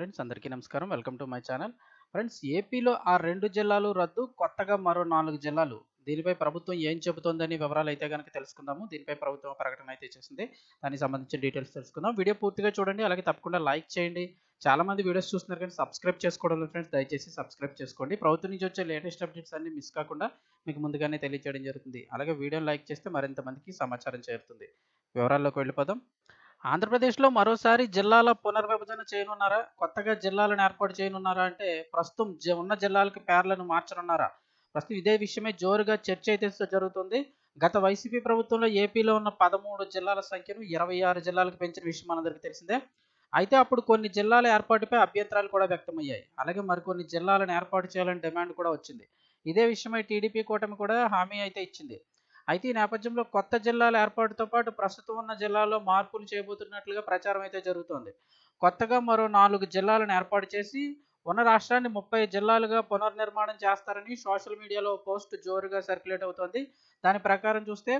Friends అందరికీ నమస్కారం. Welcome to my channel friends ఏపీలో ఆ రెండు జిల్లాలు రద్దు కొత్తగా మరో నాలుగు జిల్లాలు. దీనిపై ప్రభుత్వం ఏం చెబుతోందని వివరాలు అయితే కనుక తెలుసుకుందాము. దీనిపై ప్రభుత్వం ప్రకటన అయితే చేసింది. దానికి సంబంధించిన డీటెయిల్స్ తెలుసుకుందాం. వీడియో పూర్తిగా చూడండి. అలాగే తప్పకుండా లైక్ చేయండి. చాలా మంది వీడియోస్ చూస్తున్నారు కానీ సబ్స్క్రైబ్ చేసుకోవడం ఫ్రెండ్స్. దయచేసి సబ్స్క్రైబ్ చేసుకోండి. ప్రభుత్వం నుంచి వచ్చే లేటెస్ట్ అప్డేట్స్ అన్ని మిస్ కాకుండా మీకు ముందుగానే తెలియజేయడం జరుగుతుంది. అలాగే వీడియోని లైక్ చేస్తే మరింత మందికి సమాచారం చేరుతుంది. వివరాల్లోకి వెళ్ళిపోదాం. ఆంధ్రప్రదేశ్లో మరోసారి జిల్లాల పునర్విభజన చేయనున్నారా? కొత్తగా జిల్లాలను ఏర్పాటు చేయనున్నారా? అంటే ప్రస్తుతం ఉన్న జిల్లాలకు పేర్లను మార్చనున్నారా? ప్రస్తుతం ఇదే విషయమే జోరుగా చర్చ అయితే జరుగుతుంది. గత వైసీపీ ప్రభుత్వంలో ఏపీలో ఉన్న పదమూడు జిల్లాల సంఖ్యను ఇరవై ఆరు జిల్లాలకు పెంచిన విషయం మనందరికీ తెలిసిందే. అయితే అప్పుడు కొన్ని జిల్లాల ఏర్పాటుపై అభ్యంతరాలు కూడా వ్యక్తమయ్యాయి. అలాగే మరికొన్ని జిల్లాలను ఏర్పాటు చేయాలని డిమాండ్ కూడా వచ్చింది. ఇదే విషయమై టీడీపీ కూటమి కూడా హామీ అయితే ఇచ్చింది. అయితే ఈ నేపథ్యంలో కొత్త జిల్లాల ఏర్పాటుతో పాటు ప్రస్తుతం ఉన్న జిల్లాలో మార్పులు చేయబోతున్నట్లుగా ప్రచారం అయితే జరుగుతోంది. కొత్తగా మరో నాలుగు జిల్లాలను ఏర్పాటు చేసి ఉన్న రాష్ట్రాన్ని ముప్పై జిల్లాలుగా పునర్నిర్మాణం చేస్తారని సోషల్ మీడియాలో పోస్ట్ జోరుగా సర్క్యులేట్ అవుతోంది. దాని ప్రకారం చూస్తే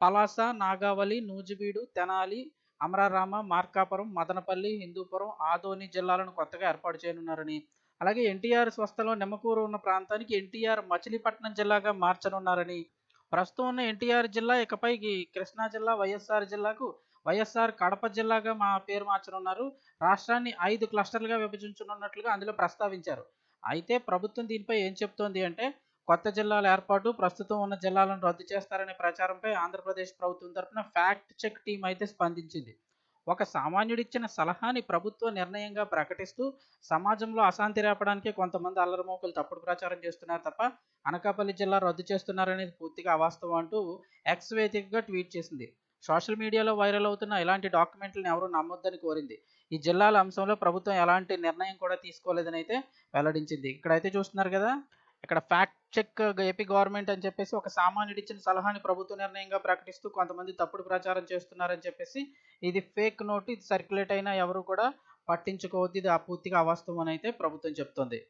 పలాస నాగావళి నూజివీడు తెనాలి అమరారామ మార్కాపురం మదనపల్లి హిందూపురం ఆదోని జిల్లాలను కొత్తగా ఏర్పాటు చేయనున్నారని. అలాగే ఎన్టీఆర్ స్వస్థలో నిమ్మకూరు ఉన్న ప్రాంతానికి ఎన్టీఆర్ మచిలీపట్నం జిల్లాగా మార్చనున్నారని ప్రస్తుతం ఉన్న ఎన్టీఆర్ జిల్లా ఇకపై కృష్ణా జిల్లా వైఎస్ఆర్ జిల్లాకు వైఎస్ఆర్ కడప జిల్లాగా మా పేరు మార్చనున్నారు. రాష్ట్రాన్ని ఐదు క్లస్టర్లుగా విభజించనున్నట్లుగా అందులో ప్రస్తావించారు. అయితే ప్రభుత్వం దీనిపై ఏం చెప్తోంది అంటే కొత్త జిల్లాల ఏర్పాటు ప్రస్తుతం ఉన్న జిల్లాలను రద్దు చేస్తారనే ప్రచారంపై ఆంధ్రప్రదేశ్ ప్రభుత్వం తరపున ఫ్యాక్ట్ చెక్ టీం అయితే స్పందించింది. ఒక సామాన్యుడిచ్చిన సలహాని ప్రభుత్వ నిర్ణయంగా ప్రకటిస్తూ సమాజంలో అశాంతి రేపడానికి కొంతమంది అల్లరిమోకులు తప్పుడు ప్రచారం చేస్తున్నారు తప్ప అనకాపల్లి జిల్లా రద్దు చేస్తున్నారనేది పూర్తిగా అవాస్తవం అంటూ ఎక్స్ వేదికగా ట్వీట్ చేసింది. సోషల్ మీడియాలో వైరల్ అవుతున్న ఇలాంటి డాక్యుమెంట్లను ఎవరూ నమ్మొద్దని కోరింది. ఈ జిల్లాల అంశంలో ప్రభుత్వం ఎలాంటి నిర్ణయం కూడా తీసుకోలేదని అయితే వెల్లడించింది. ఇక్కడైతే చూస్తున్నారు కదా ఇక్కడ ఫ్యాక్ట్ చెక్ ఏపీ గవర్నమెంట్ అని చెప్పేసి ఒక సామాన్యుడు ఇచ్చిన సలహాని ప్రభుత్వ నిర్ణయంగా ప్రకటిస్తూ కొంతమంది తప్పుడు ప్రచారం చేస్తున్నారని చెప్పేసి ఇది ఫేక్ నోట్ ఇది సర్క్యులేట్ అయినా ఎవరు కూడా పట్టించుకోవద్దు ఇది ఆ పూర్తిగా అవాస్తవం అని అయితే ప్రభుత్వం చెప్తుంది.